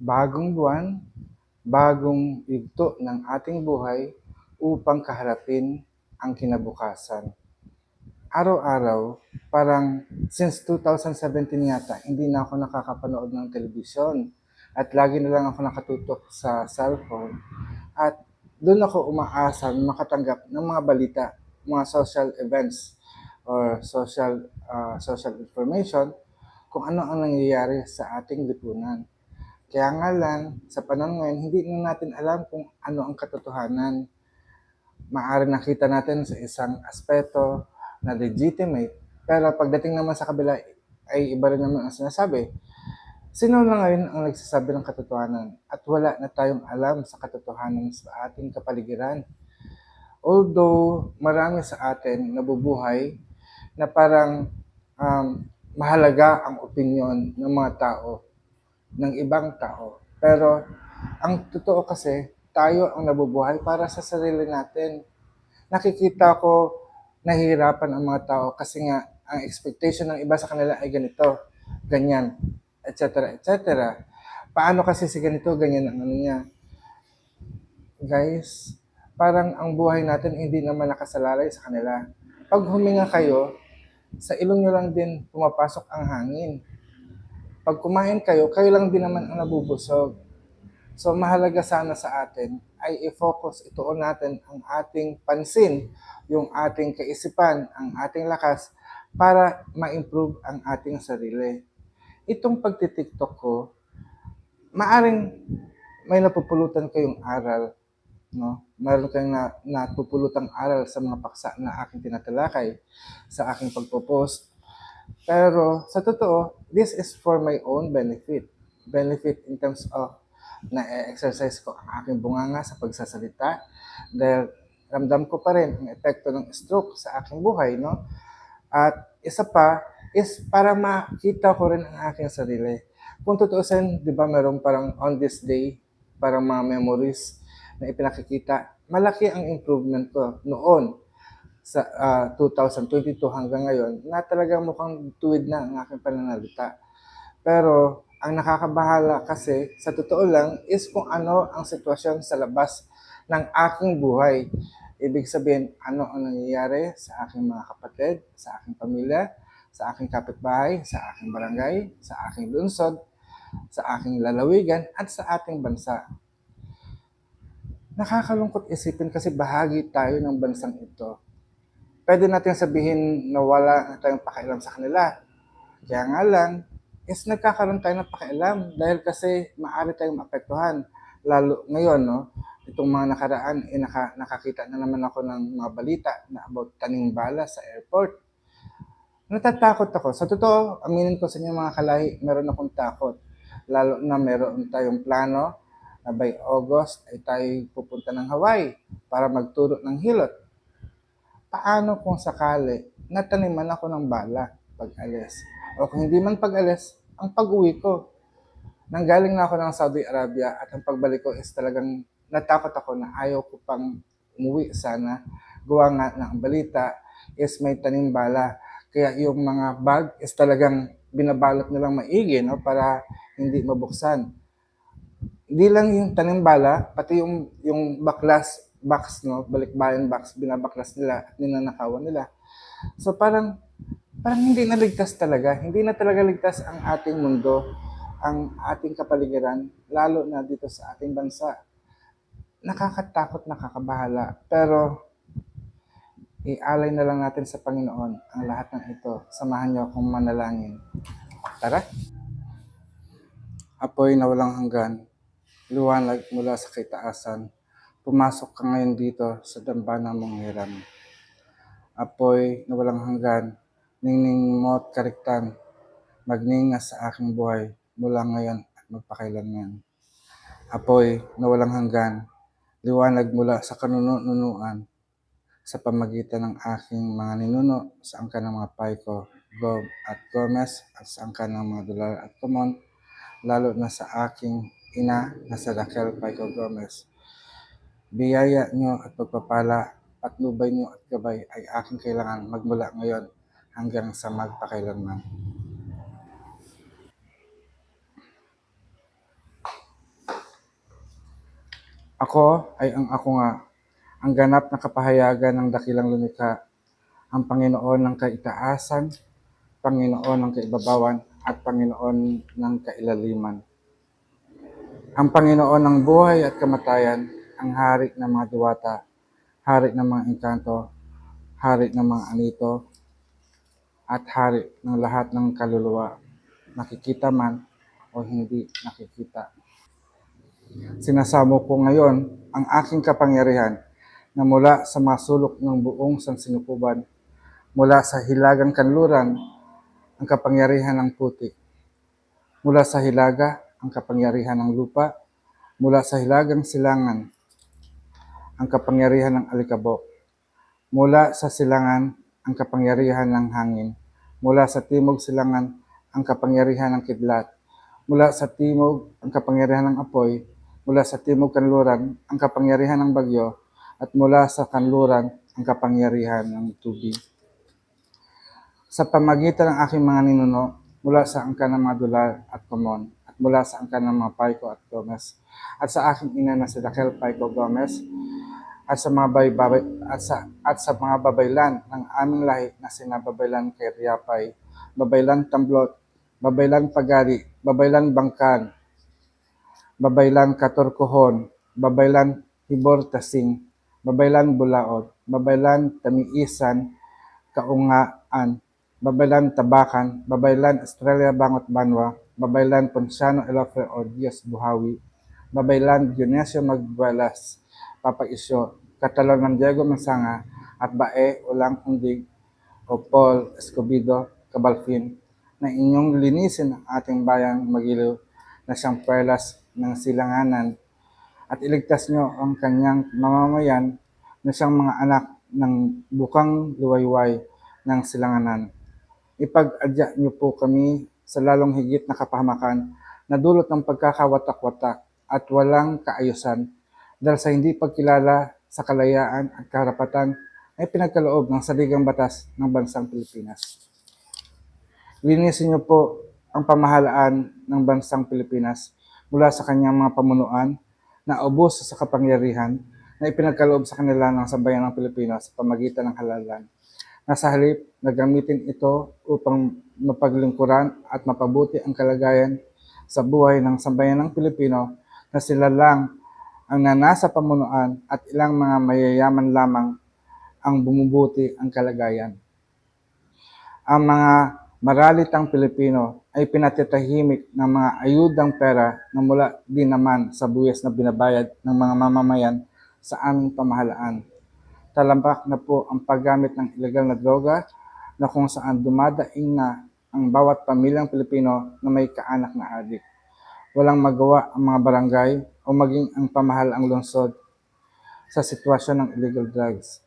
bagong buwan, bagong yugto ng ating buhay upang kaharapin ang kinabukasan. Araw-araw, parang since 2017 yata, hindi na ako nakakapanood ng telebisyon at lagi na lang ako nakatutok sa cellphone at doon ako umaasa na makatanggap ng mga balita, mga social events or social uh, social information kung ano ang nangyayari sa ating lipunan. Kaya nga lang, sa panahon ngayon, hindi na natin alam kung ano ang katotohanan. Maaari nakita natin sa isang aspeto na legitimate, pero pagdating naman sa kabila ay iba rin naman ang sinasabi. Sino na ngayon ang nagsasabi ng katotohanan at wala na tayong alam sa katotohanan sa ating kapaligiran? Although marami sa atin nabubuhay na parang um, mahalaga ang opinion ng mga tao, ng ibang tao. Pero ang totoo kasi, tayo ang nabubuhay para sa sarili natin. Nakikita ko nahihirapan ang mga tao kasi nga ang expectation ng iba sa kanila ay ganito, ganyan, etc. etc. Paano kasi si ganito, ganyan ang ano niya. Guys, parang ang buhay natin hindi naman nakasalalay sa kanila. Pag huminga kayo, sa ilong nyo lang din pumapasok ang hangin. Pag kumain kayo, kayo lang din naman ang nabubusog. So mahalaga sana sa atin ay i-focus, ituon natin ang ating pansin, yung ating kaisipan, ang ating lakas para ma-improve ang ating sarili. Itong pagtitiktok ko, maaring may napupulutan kayong aral, no? Meron kayong na, napupulutang aral sa mga paksa na aking tinatalakay sa aking pagpo-post. Pero sa totoo, this is for my own benefit. Benefit in terms of na-exercise ko ang aking bunganga sa pagsasalita dahil ramdam ko pa rin ang epekto ng stroke sa aking buhay, no? At isa pa is para makita ko rin ang aking sarili. Kung tutuusin, di ba meron parang on this day, parang mga memories na ipinakikita, malaki ang improvement ko noon sa uh, 2022 hanggang ngayon na talagang mukhang tuwid na ang aking pananalita. Pero ang nakakabahala kasi sa totoo lang is kung ano ang sitwasyon sa labas ng aking buhay. Ibig sabihin, ano ang nangyayari sa aking mga kapatid, sa aking pamilya, sa aking kapitbahay, sa aking barangay, sa aking lunsod, sa aking lalawigan, at sa ating bansa nakakalungkot isipin kasi bahagi tayo ng bansang ito. Pwede natin sabihin na wala na tayong pakialam sa kanila. Kaya nga lang, is nagkakaroon tayo ng pakialam dahil kasi maaari tayong maapektuhan. Lalo ngayon, no, itong mga nakaraan, eh, naka, nakakita na naman ako ng mga balita na about taning bala sa airport. Natatakot ako. Sa totoo, aminin ko sa inyo mga kalahi, meron akong takot. Lalo na meron tayong plano na by August ay tayo pupunta ng Hawaii para magturo ng hilot. Paano kung sakali nataniman ako ng bala pag alis? O kung hindi man pag alis, ang pag-uwi ko. Nanggaling na ako ng Saudi Arabia at ang pagbalik ko is talagang natakot ako na ayaw ko pang umuwi sana. Gawa nga ng balita is may tanim bala. Kaya yung mga bag is talagang binabalot nilang maigi no, para hindi mabuksan hindi lang yung tanimbala, pati yung, yung baklas box, no, balikbayan box, binabaklas nila at ninanakawan nila. So parang, parang hindi na ligtas talaga. Hindi na talaga ligtas ang ating mundo, ang ating kapaligiran, lalo na dito sa ating bansa. Nakakatakot, nakakabahala. Pero, ialay na lang natin sa Panginoon ang lahat ng ito. Samahan niyo akong manalangin. Tara! Apoy na walang hanggan, liwanag mula sa kitaasan. Pumasok ka ngayon dito sa dambana mong hiram. Apoy na walang hanggan, ningning mo at kariktan, magninga sa aking buhay mula ngayon at magpakailanman. Apoy na walang hanggan, liwanag mula sa kanununuan sa pamagitan ng aking mga ninuno sa angka ng mga Paiko, Gob at Gomez at sa angka ng mga Dolar at Kumon, lalo na sa aking ina na sa Raquel Paiko Gomez. Biyaya niyo at pagpapala, patnubay niyo at gabay ay aking kailangan magmula ngayon hanggang sa magpakailanman. Ako ay ang ako nga, ang ganap na kapahayagan ng dakilang lumikha, ang Panginoon ng kaitaasan, Panginoon ng kaibabawan, at Panginoon ng kailaliman. Ang Panginoon ng buhay at kamatayan, ang hari ng mga diwata, hari ng mga engkanto, hari ng mga anito, at hari ng lahat ng kaluluwa, nakikita man o hindi nakikita. Sinasamo ko ngayon ang aking kapangyarihan na mula sa masulok ng buong sansinukuban, mula sa hilagang kanluran, ang kapangyarihan ng putik, mula sa hilaga, ang kapangyarihan ng lupa, mula sa hilagang silangan, ang kapangyarihan ng alikabok, mula sa silangan, ang kapangyarihan ng hangin, mula sa timog silangan, ang kapangyarihan ng kidlat, mula sa timog, ang kapangyarihan ng apoy, mula sa timog kanluran, ang kapangyarihan ng bagyo, at mula sa kanluran, ang kapangyarihan ng tubig. Sa pamagitan ng aking mga ninuno, mula sa angka ng mga dolar at komon, mula sa angka ng mga Paiko at Gomez, at sa aking ina na si Raquel Paiko Gomez, at sa mga baybabay at sa at sa mga babaylan ng aming lahi na sina Babaylan kay Riapay, Babaylan Tamblot, Babaylan Pagari, Babaylan Bangkan, Babaylan Katorkohon, Babaylan Hibor Tasing, Babaylan Bulaod, Babaylan Tamiisan, Kaungaan, Babaylan Tabakan, Babaylan Australia Bangot Banwa, Babaylan Ponciano Elofre o Diaz Buhawi, Babaylan Dionisio Magbuelas, Papa Isyo, Katalon ng Diego Mansanga, at Bae Ulang Kundig o Paul Escobido Cabalfin na inyong linisin ang ating bayang magiliw na siyang perlas ng silanganan at iligtas nyo ang kanyang mamamayan na siyang mga anak ng bukang luwayway ng silanganan. Ipag-adya niyo po kami sa lalong higit na kapahamakan na dulot ng pagkakawatak-watak at walang kaayusan dahil sa hindi pagkilala sa kalayaan at karapatan ay pinagkaloob ng saligang batas ng bansang Pilipinas. Linisin niyo po ang pamahalaan ng bansang Pilipinas mula sa kanyang mga pamunuan na ubos sa kapangyarihan na ipinagkaloob sa kanila ng sambayan ng Pilipinas sa pamagitan ng halalan. Na sa halip na gamitin ito upang mapaglingkuran at mapabuti ang kalagayan sa buhay ng sambayan ng Pilipino na sila lang ang nanasa pamunuan at ilang mga mayayaman lamang ang bumubuti ang kalagayan. Ang mga maralitang Pilipino ay pinatitahimik ng mga ayudang pera na mula din naman sa buwis na binabayad ng mga mamamayan sa aming pamahalaan. Talambak na po ang paggamit ng ilegal na droga na kung saan dumadaing na ang bawat pamilyang Pilipino na may kaanak na adik. Walang magawa ang mga barangay o maging ang pamahalaang lungsod sa sitwasyon ng illegal drugs.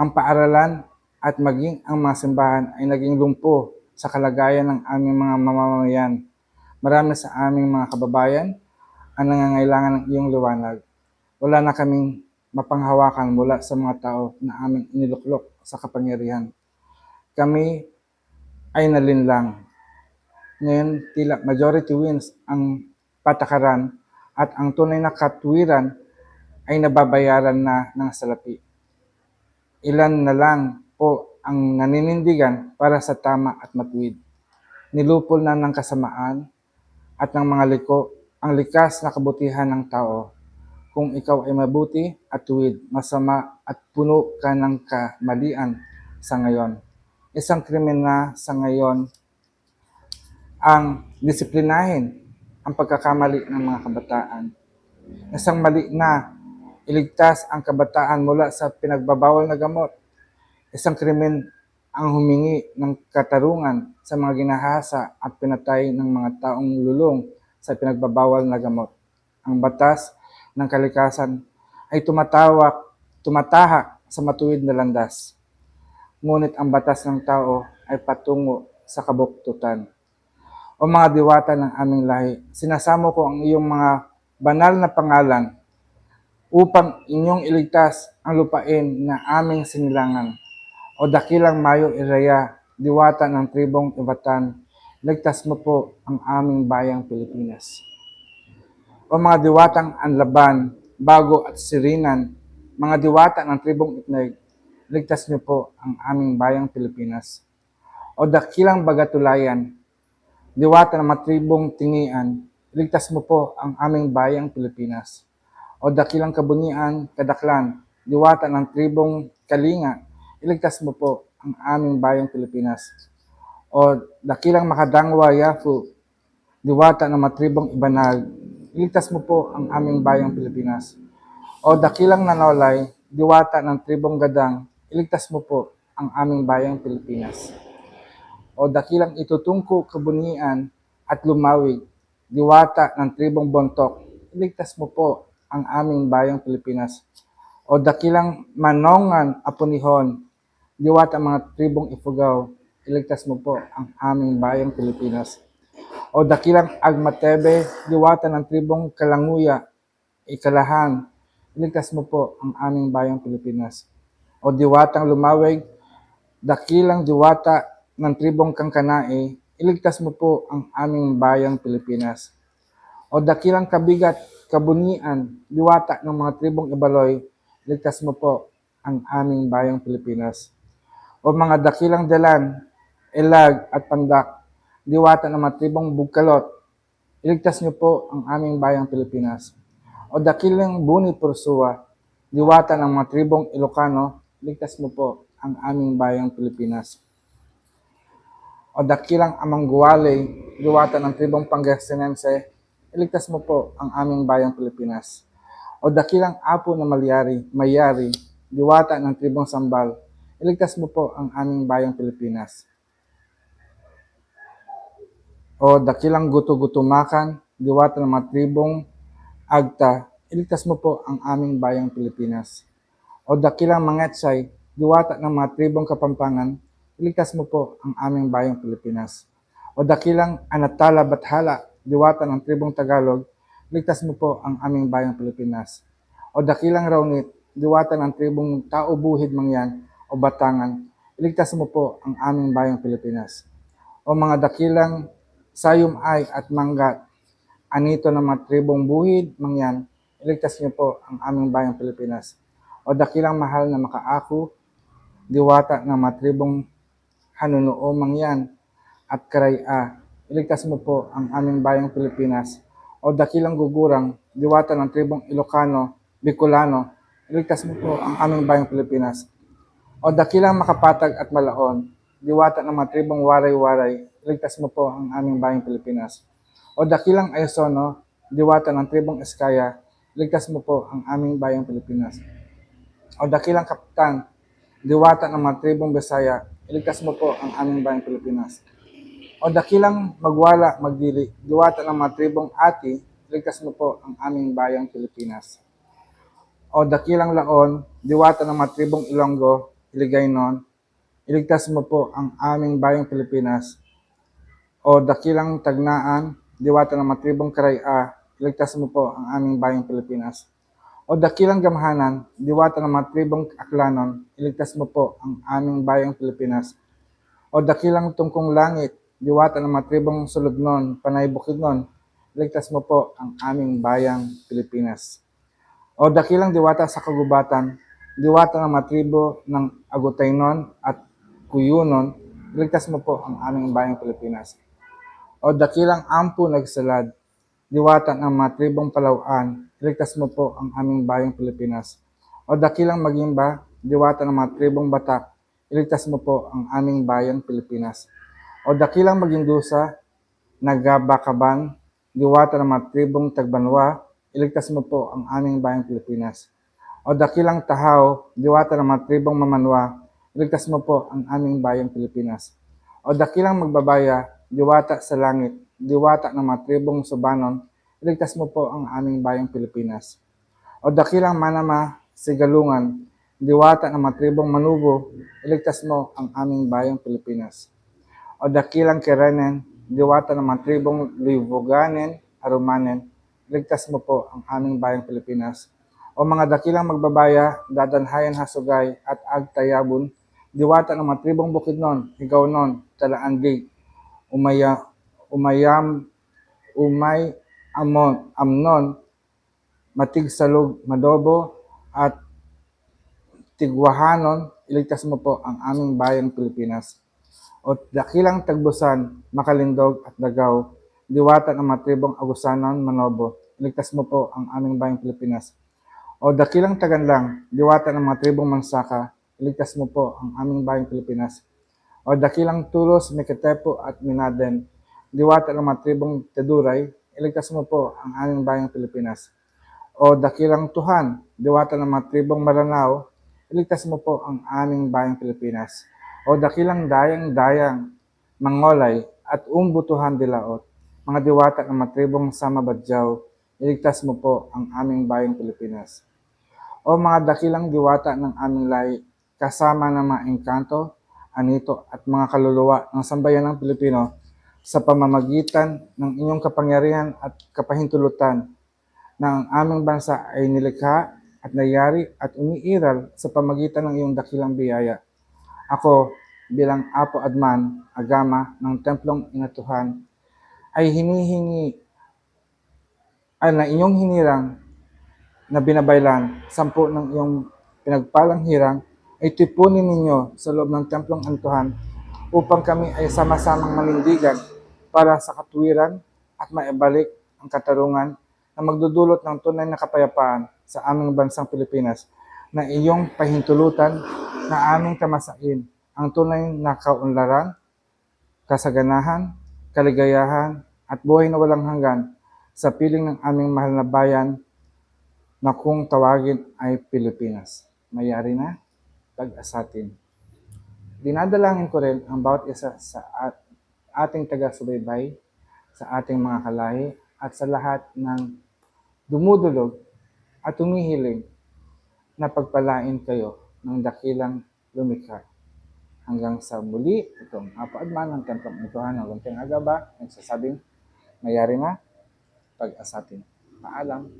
Ang paaralan at maging ang mga simbahan ay naging lumpo sa kalagayan ng aming mga mamamayan. Marami sa aming mga kababayan ang nangangailangan ng iyong liwanag. Wala na kaming mapanghawakan mula sa mga tao na aming iniluklok sa kapangyarihan. Kami ay nalinlang. Ngayon, tila majority wins ang patakaran at ang tunay na katwiran ay nababayaran na ng salapi ilan na lang po ang naninindigan para sa tama at matuwid. Nilupol na ng kasamaan at ng mga liko ang likas na kabutihan ng tao. Kung ikaw ay mabuti at tuwid, masama at puno ka ng kamalian sa ngayon. Isang krimen na sa ngayon ang disiplinahin ang pagkakamali ng mga kabataan. Isang mali na iligtas ang kabataan mula sa pinagbabawal na gamot. Isang krimen ang humingi ng katarungan sa mga ginahasa at pinatay ng mga taong lulong sa pinagbabawal na gamot. Ang batas ng kalikasan ay tumatawak, tumatahak sa matuwid na landas. Ngunit ang batas ng tao ay patungo sa kabuktutan. O mga diwata ng aming lahi, sinasamo ko ang iyong mga banal na pangalan upang inyong iligtas ang lupain na aming sinilangan. O dakilang Mayo Iraya, diwata ng tribong Ivatan, ligtas mo po ang aming bayang Pilipinas. O mga diwatang anlaban, Bago at Sirinan, mga diwata ng tribong Itneg, ligtas niyo po ang aming bayang Pilipinas. O dakilang bagatulayan, diwata ng mga tribong Tingian, ligtas mo po ang aming bayang Pilipinas. O dakilang kabunian, kadaklan, diwata ng tribong Kalinga, iligtas mo po ang aming bayang Pilipinas. O dakilang makadangwa, Yafu, diwata ng mga tribong Ibanag, iligtas mo po ang aming bayang Pilipinas. O dakilang nanolay, diwata ng tribong Gadang, iligtas mo po ang aming bayang Pilipinas. O dakilang itutungko kabunian at lumawig, diwata ng tribong Bontok, iligtas mo po ang aming bayang Pilipinas. O dakilang manongan apunihon, diwata mga tribong Ifugao, iligtas mo po ang aming bayang Pilipinas. O dakilang agmatebe, diwata ng tribong Kalanguya, Ikalahan, iligtas mo po ang aming bayang Pilipinas. O diwatang lumawig, dakilang diwata ng tribong Kangkanae, iligtas mo po ang aming bayang Pilipinas. O dakilang kabigat, kabunian, diwata ng mga tribong Ibaloy, iligtas mo po ang aming bayang Pilipinas. O mga dakilang dalan, elag at pandak, diwata ng mga tribong Bugkalot, iligtas niyo po ang aming bayang Pilipinas. O dakilang Buni Pursua, diwata ng mga tribong Ilocano, iligtas mo po ang aming bayang Pilipinas. O dakilang Amangguwalay, diwata ng tribong Pangasinense, iligtas mo po ang aming bayang Pilipinas. O dakilang Apo na Malyari, Mayari, diwata ng tribong Sambal, iligtas mo po ang aming bayang Pilipinas. O dakilang Guto-Gutumakan, diwata ng mga tribong Agta, iligtas mo po ang aming bayang Pilipinas. O dakilang Mangetsay, diwata ng mga tribong Kapampangan, iligtas mo po ang aming bayang Pilipinas. O dakilang Anatala Bathala, diwata ng tribong Tagalog, iligtas mo po ang aming bayang Pilipinas. O dakilang Raunit, diwata ng tribong Tao Buhid Mangyan o Batangan, iligtas mo po ang aming bayang Pilipinas. O mga dakilang Sayum Ay at Manggat, anito ng mga tribong Buhid Mangyan, iligtas niyo po ang aming bayang Pilipinas. O dakilang mahal na makaako, diwata ng mga tribong Hanunuo Mangyan at Karaya, iligtas mo po ang aming bayang Pilipinas. O dakilang gugurang, diwata ng tribong Ilocano, Bicolano, iligtas mo po ang aming bayang Pilipinas. O dakilang makapatag at malaon, diwata ng mga tribong waray-waray, iligtas mo po ang aming bayang Pilipinas. O dakilang Aisono, diwata ng tribong Eskaya, iligtas mo po ang aming bayang Pilipinas. O dakilang kapitan, diwata ng mga tribong Bisaya, iligtas mo po ang aming bayang Pilipinas. O dakilang magwala, magdili, diwata ng mga tribong Ati, iligtas mo po ang aming bayang Pilipinas. O dakilang laon, diwata ng mga tribong Ilonggo, Iligaynon, iligtas mo po ang aming bayang Pilipinas. O dakilang tagnaan, diwata ng mga tribong Karaya, iligtas mo po ang aming bayang Pilipinas. O dakilang gamhanan, diwata ng mga tribong Aklanon, iligtas mo po ang aming bayang Pilipinas. O dakilang tungkong langit, diwata ng mga tribong Suludnon, Panay Bukidnon, iligtas mo po ang aming bayang Pilipinas. O dakilang diwata sa kagubatan, diwata ng mga tribo ng Agutaynon at Kuyunon, iligtas mo po ang aming bayang Pilipinas. O dakilang ampo nagsalad, diwata ng mga tribong Palauan, iligtas mo po ang aming bayang Pilipinas. O dakilang magimba, diwata ng mga tribong Batak, iligtas mo po ang aming bayang Pilipinas. O dakilang magindusa, Nagabakaban, diwata ng mga tribong Tagbanwa, iligtas mo po ang aming bayang Pilipinas. O dakilang Tahaw, diwata ng mga tribong Mamanwa, iligtas mo po ang aming bayang Pilipinas. O dakilang magbabaya, diwata sa langit, diwata ng mga tribong Subanon, iligtas mo po ang aming bayang Pilipinas. O dakilang Manama, Sigalungan, diwata ng mga tribong Manubo, iligtas mo ang aming bayang Pilipinas. O dakilang Kirenen, diwata ng mga tribong Livoganen, Arumanen, iligtas mo po ang aming bayang Pilipinas. O mga dakilang magbabaya, Dadanhayan Hasugay at Agtayabon, diwata ng mga tribong Bukidnon, Higawnon, Talaandig, Umaya, Umayam, Umay, Amon, Amnon, matigsalog, madobo, at tigwahanon, iligtas mo po ang aming bayang Pilipinas. O dakilang tagbusan, makalindog at dagaw, diwata ng matribong Agusanon, Manobo, iligtas mo po ang aming bayang Pilipinas. O dakilang taganlang, diwata ng mga tribong Mansaka, iligtas mo po ang aming bayang Pilipinas. O dakilang tulos, Miketepo at Minaden, diwata ng mga tribong Teduray, iligtas mo po ang aming bayang Pilipinas. O dakilang Tuhan, diwata ng mga tribong Maranao, iligtas mo po ang aming bayang Pilipinas. O dakilang dayang-dayang, Mangolay at Umbutuhan de Laot, mga diwata ng mga tribong Sama Badjaw, iligtas mo po ang aming bayang Pilipinas. O mga dakilang diwata ng aming lahi, kasama ng mga engkanto, anito at mga kaluluwa ng sambayan ng Pilipino sa pamamagitan ng inyong kapangyarihan at kapahintulutan na ang aming bansa ay nilikha at nayari at umiiral sa pamagitan ng iyong dakilang biyaya. Ako, bilang Apo Adman, Agama ng Templong Inatuhan, ay hinihingi ay na inyong hinirang na binabaylan, sampu ng iyong pinagpalang hirang, ay tipunin ninyo sa loob ng templong antuhan upang kami ay sama-samang manindigan para sa katwiran at maibalik ang katarungan na magdudulot ng tunay na kapayapaan sa aming bansang Pilipinas na iyong pahintulutan na aming tamasain ang tunay na kaunlaran, kasaganahan, kaligayahan at buhay na walang hanggan sa piling ng aming mahal na bayan na kung tawagin ay Pilipinas. Mayari na, pag-asatin. Dinadalangin ko rin ang bawat isa sa at- ating taga-subaybay, sa ating mga kalahi, at sa lahat ng dumudulog at humihiling na pagpalain kayo ng dakilang lumikha. Hanggang sa muli, itong Apo Adman ng Templong Ituhan ng Lunting Agaba, nagsasabing, mayari na, pag-asatin. Paalam.